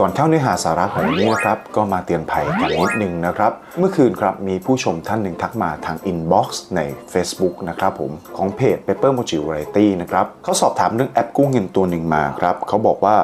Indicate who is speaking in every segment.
Speaker 1: ก่อนเข้าเนื้อหาสาระของวันนี้นะครับก็มาเตือนภัยกันนิดนึงนะครับ เมื่อคืนครับมีผู้ชมท่านหนึ่งทักมาทางอินบ็อกซ์ใน Facebook นะครับผมของเพจ Paper Mochi Variety นะครับเขาสอบถามเรื่องแอปกู้เงินตัวหนึ่งมาครับเขาบอกว่า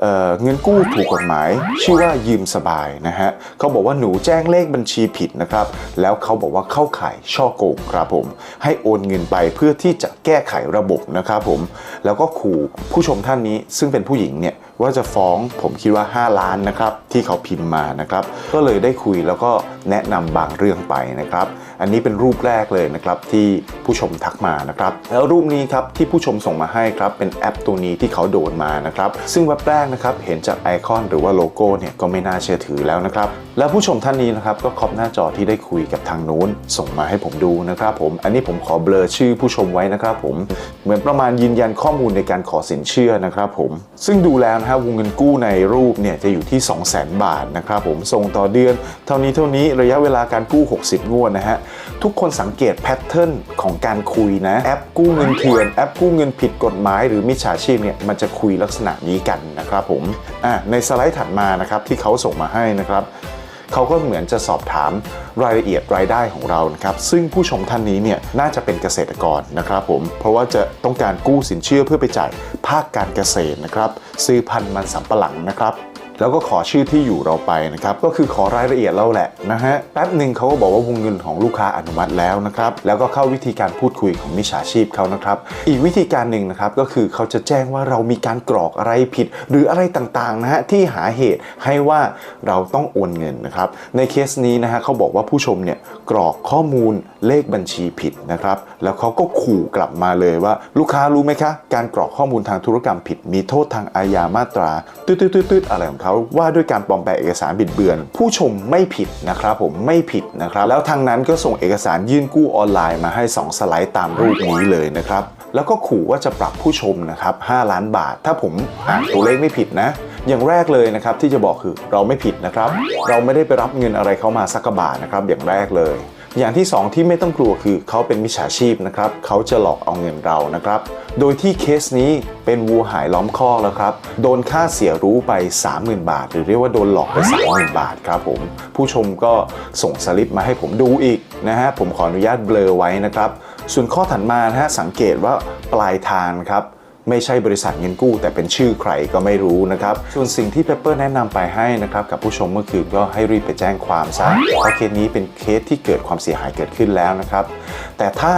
Speaker 1: เเงินกู้ถูกกฎหมาย ชื่อว่ายืมสบายนะฮะเขาบอกว่าหนูแจ้งเลขบัญชีผิดนะครับแล้วเขาบอกว่าเข้าข่ายช่อโกงครับผม ให้โอนเงินไปเพื่อที่จะแก้ไขระบบนะครับผมแล้วก็ขู่ผู้ชมท่านนี้ซึ่งเป็นผู้หญิงเนี่ย ว่าจะฟ้องผมคิดว่า 5 ล้านนะครับที่เขาพิมพ์มานะครับ ก็เลยได้คุยแล้วก็แนะนำบางเรื่องไปนะครับ อันนี้เป็นรูปแรกเลยนะครับที่ผู้ชมทักมานะครับ แล้วรูปนี้ครับที่ผู้ชมส่งมาให้ครับเป็นแอปตัวนี้ที่เขาโดนมานะครับ ซึ่งเว็บแรกนะครับเห็นจากไอคอนหรือว่าโลโก้เนี่ยก็ไม่น่าเชื่อถือแล้วนะครับ แล้วผู้ชมท่านนี้นะครับก็ครอบหน้าจอที่ได้คุยกับทางนู้นส่งมาให้ผมดูนะครับผม อันนี้ผมขอเบลอชื่อผู้ชมไว้นะครับผม เหมือนประมาณยืนยันข้อมูลในการขอสินเชื่อนะครับผม ซึ่งดูแล้วนะฮะวงเงินกู้ในรูปเนี่ยจะอยู่ที่ 2 0 0 0 0 0 บาทนะครับผม ส่งต่อเดือน เท่านี้เท่านี้ระยะเวลาการกู้ 60 งวดนะฮะ ทุกคนสังเกตแพทเทิร์นของการคุยนะ แอปกู้เงินเถื่อน แอปกู้เงินผิดกฎหมายหรือมิจฉาชีพเนี่ยมันจะคุยลักษณะนี้กันนะครับผม อะในสไลด์ถัดมานะครับที่เขาส่งมาให้นะครับ เขาก็เหมือนจะสอบถามรายละเอียดรายได้ของเรานะครับซึ่งผู้ชมท่านนี้เนี่ยน่าจะเป็นเกษตรกรนะครับผมเพราะว่าจะต้องการกู้สินเชื่อเพื่อไปจ่ายภาคการเกษตรนะครับซื้อพันธุ์มันสำปะหลังนะครับ แล้วก็ขอชื่อที่อยู่เราไปนะครับก็คือขอรายละเอียดเราแหละนะฮะแป๊บหนึ่งเขาก็บอกว่าวงเงินของลูกค้าอนุมัติแล้วนะครับแล้วก็เข้าวิธีการพูดคุยของมิจฉาชีพเขานะครับอีกวิธีการหนึ่งนะครับก็คือเขาจะแจ้งว่าเรามีการกรอกอะไรผิด หรืออะไรต่างๆนะฮะที่หาเหตุให้ว่าเราต้องโอนเงินนะครับในเคสนี้นะฮะเขาบอกว่าผู้ชมเนี่ยกรอกข้อมูลเลขบัญชีผิดนะครับแล้วเขาก็ขู่กลับมาเลยว่า ลูกค้ารู้ไหมคะ การกรอกข้อมูลทางธุรกรรมผิด มีโทษทางอาญามาตราตืดๆอะไรของเขาว่าด้วยการปลอมแปลงเอกสารบิดเบือน ผู้ชมไม่ผิดนะครับผมไม่ผิดนะครับ แล้วทางนั้นก็ส่งเอกสารยื่นกู้ออนไลน์มาให้ 2 สไลด์ตามรูปนี้เลยนะครับ แล้วก็ขู่ว่าจะปรับผู้ชมนะครับ 5 ล้านบาท ถ้าผมอ่านตัวเลขไม่ผิดนะอย่างแรกเลยนะครับที่จะบอกคือเราไม่ผิดนะครับ เราไม่ได้ไปรับเงินอะไรเข้ามาสักบาทนะครับอย่างแรกเลย อย่างที่ 2 ที่ไม่ต้องกลัวคือเขาเป็นมิจฉาชีพนะครับเขาจะหลอกเอาเงินเรานะครับ โดยที่เคสนี้เป็นวัวหายล้อมคอกแล้วครับ โดนค่าเสียรู้ไป 30,000 บาท หรือเรียกว่าโดนหลอกไป30,000 บาทครับผม ผู้ชมก็ส่งสลิปมาให้ผมดูอีกนะฮะผมขออนุญาตเบลอไว้นะครับ ส่วนข้อถัดมานะฮะสังเกตว่าปลายทางครับ ไม่ใช่บริษัทเงินกู้ แต่เป็นชื่อใครก็ไม่รู้นะครับ ส่วนสิ่งที่เปเปอร์แนะนำไปให้นะครับกับผู้ชมเมื่อคืนก็ให้รีบไปแจ้งความซะเพราะเคสนี้เป็นเคสที่เกิดความเสียหายเกิดขึ้นแล้วนะครับ แต่ถ้า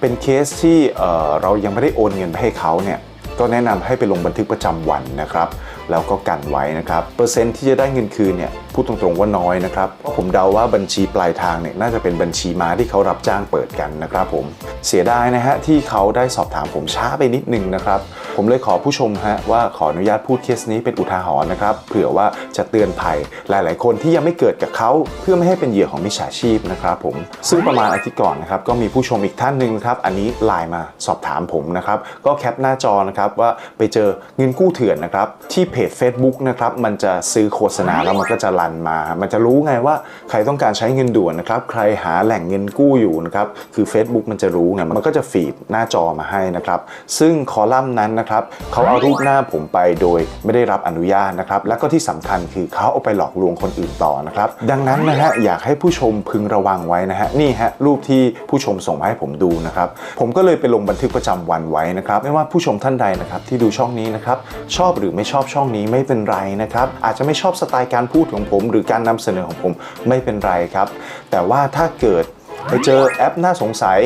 Speaker 1: เป็นเคสที่เเรายังไม่ได้โอนเงินไปให้เขาเนี่ยก็แนะนำให้ไปลงบันทึกประจำวันนะครับ แล้วก็กันไว้นะครับ เปอร์เซ็นต์ที่จะได้เงินคืนเนี่ยพูดตรงๆว่าน้อยนะครับ เพราะผมเดาว่าบัญชีปลายทางเนี่ยน่าจะเป็นบัญชีม้าที่เขารับจ้างเปิดกันนะครับผมเสียดายนะฮะที่เขาได้สอบถามผมช้าไปนิดนึงนะครับ ผมเลยขอผู้ชมฮะว่าขออนุญาตพูดเคสนี้เป็นอุทาหรณ์นะครับเผื่อว่าจะเตือนภัยหลาย ๆ คนที่ยังไม่เกิดกับเขาเพื่อไม่ให้เป็นเหยื่อของมิจฉาชีพนะครับผมซึ่งประมาณอาทิตย์ก่อนนะครับก็มีผู้ชมอีกท่านหนึ่งครับอันนี้ไลน์มาสอบถามผมนะครับก็แคปหน้าจอนะครับว่าไปเจอเงินกู้เถื่อนนะครับที่เพจ Facebook นะครับมันจะซื้อโฆษณาแล้วมันก็จะรันมา มันจะรู้ไงว่าใครต้องการใช้เงินด่วนนะครับใครหาแหล่งเงินกู้อยู่นะครับคือ Facebook มันจะรู้ไงมันก็จะฟีดหน้าจอมาให้นะครับซึ่งคอลัมน์นั้นนะครับเขาเอารูปหน้าผมไปโดยไม่ได้รับอนุญาตนะครับแล้วก็ที่สำคัญคือเขาเอาไปหลอกลวงคนอื่นต่อนะครับดังนั้นนะฮะอยากให้ผู้ชมพึงระวังไว้นะฮะนี่ฮะรูปที่ผู้ชมส่งมาให้ผมดูนะครับผมก็เลยไปลงบันทึกประจำวันไว้นะครับไม่ว่าผู้ชมท่านใดนะครับที่ดูช่องนี้นะครับชอบหรือไม่ชอบช่องนี้ไม่เป็นไรนะครับอาจจะไม่ชอบสไตล์การพูดของผม หรือการนำเสนอของผมไม่เป็นไรครับแต่ว่าถ้าเกิด ไปเจอแอปน่าสงสัย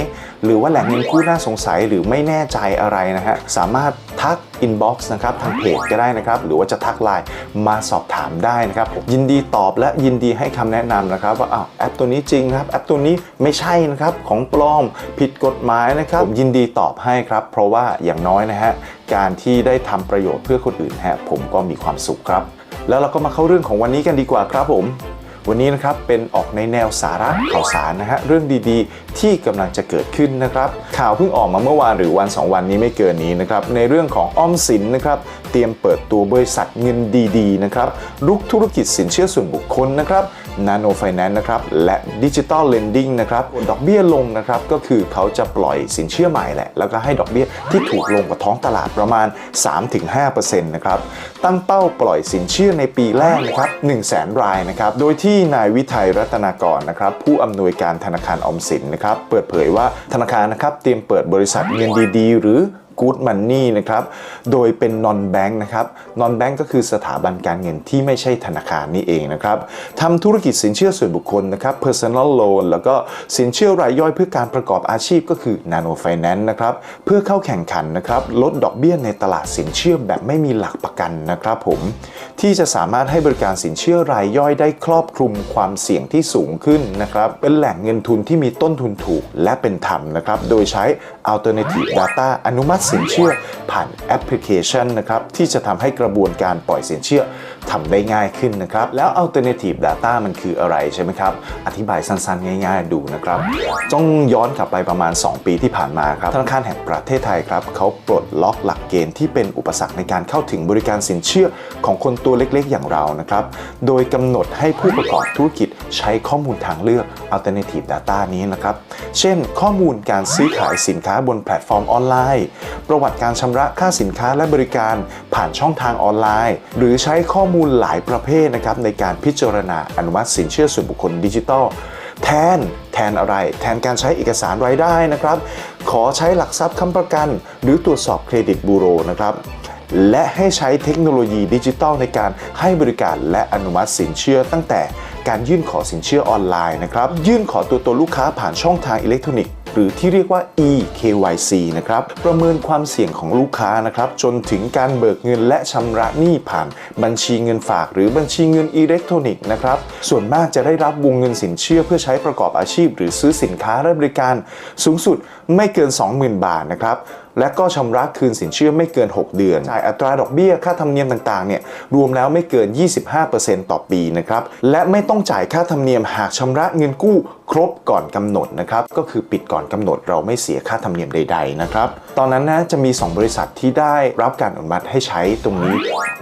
Speaker 1: หรือว่าแหล่งเงินกู้น่าสงสัยหรือไม่แน่ใจอะไรนะฮะ สามารถทักอินบ็อกซ์นะครับทางเพจก็ได้นะครับ หรือว่าจะทักไลน์มาสอบถามได้นะครับ ยินดีตอบและยินดีให้คำแนะนำนะครับ ว่าอ้าวแอปตัวนี้จริงนะครับ แอปตัวนี้ไม่ใช่นะครับของปลอมผิดกฎหมายนะครับผมยินดีตอบให้ครับ เพราะว่าอย่างน้อยนะฮะการที่ได้ทำประโยชน์เพื่อคนอื่นฮะผมก็มีความสุขครับ แล้วเราก็มาเข้าเรื่องของวันนี้กันดีกว่าครับผม วันนี้นะครับเป็นออกในแนวสาระข่าวสารนะฮะเรื่องดีๆ ที่กำลังจะเกิดขึ้นนะครับ ข่าวเพิ่งออกมาเมื่อวานหรือวัน 2 วันนี้ไม่เกินนี้นะครับในเรื่องของอ้อมสินนะครับเตรียมเปิดตัวบริษัทเงินดีๆนะครับลุกธุรกิจสินเชื่อส่วนบุคคลนะครับ นาโนไฟแนนซ์นะครับ และดิจิ t a ลเลนดิ้งนะครับดอกเบี้ยลงนะครับ ก็คือเขาจะปล่อยสินเชื่อใหม่แหละ แล้วก็ให้ดอกเบี้ยที่ถูกลงกว่าท้องตลาดประมาณ 3-5%นะครับ ตั้งเป้าปล่อยสินเชื่อในปีแรกนะครับ1 0 0 0 0แรายนะครับ โดยที่นายวิทัยรัตนากรนะครับ ผู้อำนวยการธนาคารออมสินนะครับ เปิดเผยว่าธนาคารนะครับเตรียมเปิดบริษัทเงินดีๆ หรือ Good Money นะครับ โดยเป็น non bank นะครับ non bank ก็คือสถาบันการเงินที่ไม่ใช่ธนาคารนี่เองนะครับทำธุรกิจสินเชื่อส่วนบุคคลนะครับ personal loan แล้วก็สินเชื่อรายย่อยเพื่อการประกอบอาชีพก็คือ nano finance นะครับ เพื่อเข้าแข่งขันนะครับ ลดดอกเบี้ยในตลาดสินเชื่อแบบไม่มีหลักประกันนะครับผม ที่จะสามารถให้บริการสินเชื่อรายย่อยได้ครอบคลุมความเสี่ยงที่สูงขึ้นนะครับ เป็นแหล่งเงินทุนที่มีต้นทุนถูกและเป็นธรรมนะครับ โดยใช้ alternative data อนุมัติสินเชื่อผ่านแอปพลิเคชันนะครับที่จะทำให้กระบวนการปล่อยสินเชื่อทำได้ง่ายขึ้นนะครับแล้ว alternative data มันคืออะไรใช่ไหมครับ อธิบายสั้นๆ ง่าย ๆ ดูนะครับต้องย้อนกลับไปประมาณ 2 ปีที่ผ่านมาครับธนาคารแห่งประเทศไทยครับเขาปลดล็อกหลักเกณฑ์ที่เป็นอุปสรรคในการเข้าถึงบริการสินเชื่อของคนตัวเล็กๆ อย่างเรานะครับโดยกำหนดให้ผู้ประกอบธุรกิจ ใช้ข้อมูลทางเลือก alternative data นี้นะครับ เช่น ข้อมูลการซื้อขายสินค้าบนแพลตฟอร์มออนไลน์ ประวัติการชำระค่าสินค้าและบริการผ่านช่องทางออนไลน์ หรือใช้ข้อมูลหลายประเภทนะครับในการพิจารณาอนุมัติสินเชื่อส่วนบุคคลดิจิทัลแทนแทนอะไร แทนการใช้เอกสารรายได้นะครับ ขอใช้หลักทรัพย์ค้ำประกัน หรือตรวจสอบเครดิตบูโรนะครับ และให้ใช้เทคโนโลยีดิจิทัลในการให้บริการและอนุมัติสินเชื่อตั้งแต่ การยื่นขอสินเชื่อออนไลน์นะครับ ยื่นขอตัวตนลูกค้าผ่านช่องทางอิเล็กทรอนิกส์หรือที่เรียกว่า eKYC นะครับ ประเมินความเสี่ยงของลูกค้านะครับ จนถึงการเบิกเงินและชำระหนี้ผ่านบัญชีเงินฝาก หรือบัญชีเงินอิเล็กทรอนิกส์นะครับ ส่วนมากจะได้รับวงเงินสินเชื่อเพื่อใช้ประกอบอาชีพ หรือซื้อสินค้าและบริการ สูงสุดไม่เกิน 20,000 บาทนะครับ และก็ชำระคืนสินเชื่อไม่เกิน 6 เดือนจ่ายอัตราดอกเบี้ยค่าธรรมเนียมต่างๆเนี่ยรวมแล้วไม่เกิน 25%ต่อปีนะครับและไม่ต้องจ่ายค่าธรรมเนียมหากชำระเงินกู้ครบก่อนกำหนดนะครับก็คือปิดก่อนกำหนดเราไม่เสียค่าธรรมเนียมใด ๆนะครับ ตอนนั้นนะจะมี 2 บริษัทที่ได้รับการอนุมัติให้ใช้ตรงนี้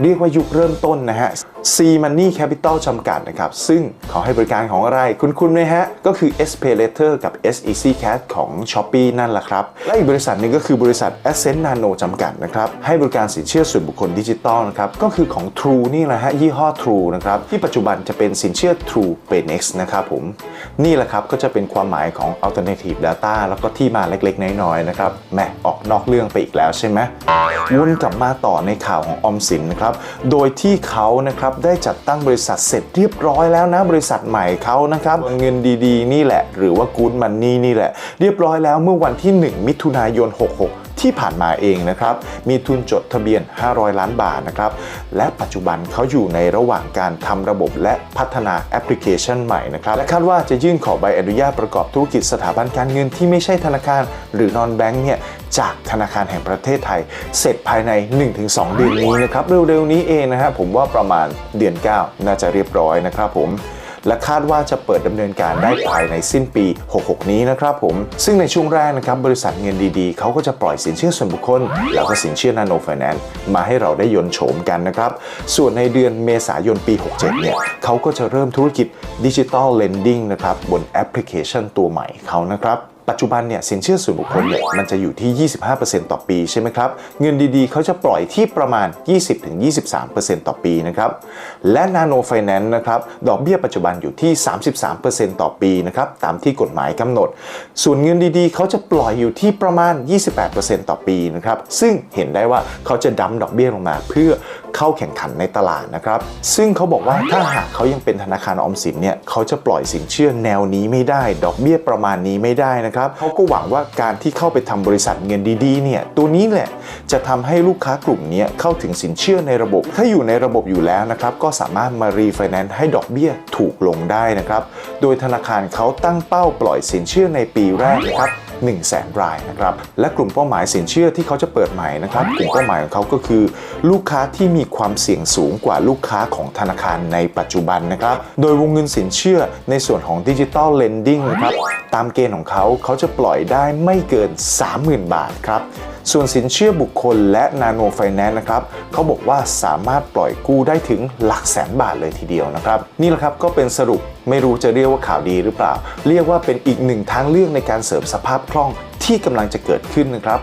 Speaker 1: เรียกว่ายุคเริ่มต้นนะฮะ C Money Capital จำกัดนะครับ ซึ่งเขาให้บริการของอะไร คุณๆไหมฮะ ก็คือ S Pay Later กับ SEC Cash ของ Shopee นั่นแหละครับ และอีกบริษัทหนึงก็คือบริษัท Ascent Nano จำกัดนะครับ ให้บริการสินเชื่อส่วนบุคคลดิจิตอลนะครับ ก็คือของ True นี่แหละฮะ ยี่ห้อ True นะครับ ที่ปัจจุบันจะเป็นสินเชื่อ True Pay Next นะครับผม นี่แหละครับก็จะเป็นความหมายของ Alternative Data แล้วก็ที่มาเล็กๆ น้อยๆนะครับแหมออกนอกเรื่องไปอีกแล้วใช่ไหมวนกลับมาต่อในข่าวของออมสินนะครับโดยที่เขานะครับได้จัดตั้งบริษัทเสร็จเรียบร้อยแล้วนะบริษัทใหม่เขานะครับเงินดีๆ นี่แหละ หรือว่ากู๊ดมันนี่นี่แหละ เรียบร้อยแล้วเมื่อวันที่ 1 มิถุนายน 66 ที่ผ่านมาเองนะครับมีทุนจดทะเบียน 500 ล้านบาทนะครับและปัจจุบันเขาอยู่ในระหว่างการทำระบบและพัฒนาแอปพลิเคชันใหม่นะครับและคาดว่าจะยื่นขอใบอนุญาตประกอบธุรกิจสถาบันการเงินที่ไม่ใช่ธนาคาร หรือนอนแบงก์เนี่ยจากธนาคารแห่งประเทศไทย เสร็จภายใน 1-2 เดือนนี้นะครับเร็วๆนี้เองนะฮะผมว่าประมาณเดือน 9 น่าจะเรียบร้อยนะครับผม และคาดว่าจะเปิดดำเนินการได้ภายในสิ้นปี 66 นี้นะครับผม ซึ่งในช่วงแรกนะครับบริษัทเงินดีๆ เขาก็จะปล่อยสินเชื่อส่วนบุคคล แล้วก็สินเชื่อนาโนไฟแนนซ์มาให้เราได้ยนโฉมกันนะครับ ส่วนในเดือนเมษายนปี 67 เนี่ยเขาก็จะเริ่มธุรกิจดิจิตอลเลนดิ้งนะครับบนแอปพลิเคชันตัวใหม่เขานะครับ ปัจจุบันเนี่ยสินเชื่อส่วนบุคคลเนี่ยมันจะอยู่ที่ 25%ต่อปีใช่ไหมครับ เงินดีๆ เขาจะปล่อยที่ประมาณ 20-23%ต่อปีนะครับ และ Nano Finance นะครับ ดอกเบี้ยปัจจุบันอยู่ที่ 33%ต่อปีนะครับ ตามที่กฎหมายกำหนด ส่วนเงินดีๆ เขาจะปล่อยอยู่ที่ประมาณ 28%ต่อปีนะครับ ซึ่งเห็นได้ว่าเขาจะดั้มดอกเบี้ยลงมาเพื่อ เข้าแข่งขันในตลาดนะครับ ซึ่งเขาบอกว่าถ้าหากเขายังเป็นธนาคารออมสินเนี่ยเขาจะปล่อยสินเชื่อแนวนี้ไม่ได้ ดอกเบี้ยประมาณนี้ไม่ได้นะครับเขาก็หวังว่าการที่เข้าไปทำบริษัทเงินดีๆเนี่ยตัวนี้แหละจะทำให้ลูกค้ากลุ่มนี้เข้าถึงสินเชื่อในระบบ ถ้าอยู่ในระบบอยู่แล้วนะครับก็สามารถมารีไฟแนนซ์ให้ดอกเบี้ยถูกลงได้นะครับ โดยธนาคารเขาตั้งเป้าปล่อยสินเชื่อในปีแรกนะครับ 1 0 0 0 0แสนรายนะครับและกลุ่มเป้าหมายสินเชื่อที่เขาจะเปิดใหม่นะครับกลุ่มเป้าหมายของเขาก็คือ ลูกค้าที่มีความเสี่ยงสูงกว่าลูกค้าของธนาคารในปัจจุบันนะครับโดยวงเงินสินเชื่อในส่วนของดิจิ t a ลเลนดิ้งนะครับตามเกณฑ์ของเขาเขาจะปล่อยได้ไม่เกิน 30,000 บาทครับส่วนสินเชื่อบุคคลและนาโนไฟแนนซ์นะครับเขาบอกว่าสามารถปล่อยกู้ได้ถึงหลักแสนบาทเลยทีเดียวนะครับ นี่แหละครับก็เป็นสรุปไม่รู้จะเรียกว่าข่าวดีหรือเปล่า เรียกว่าเป็นอีกหนึ่งทางเลือกในการเสริมสภาพล่องที่กำลังจะเกิดขึ้นนะครับ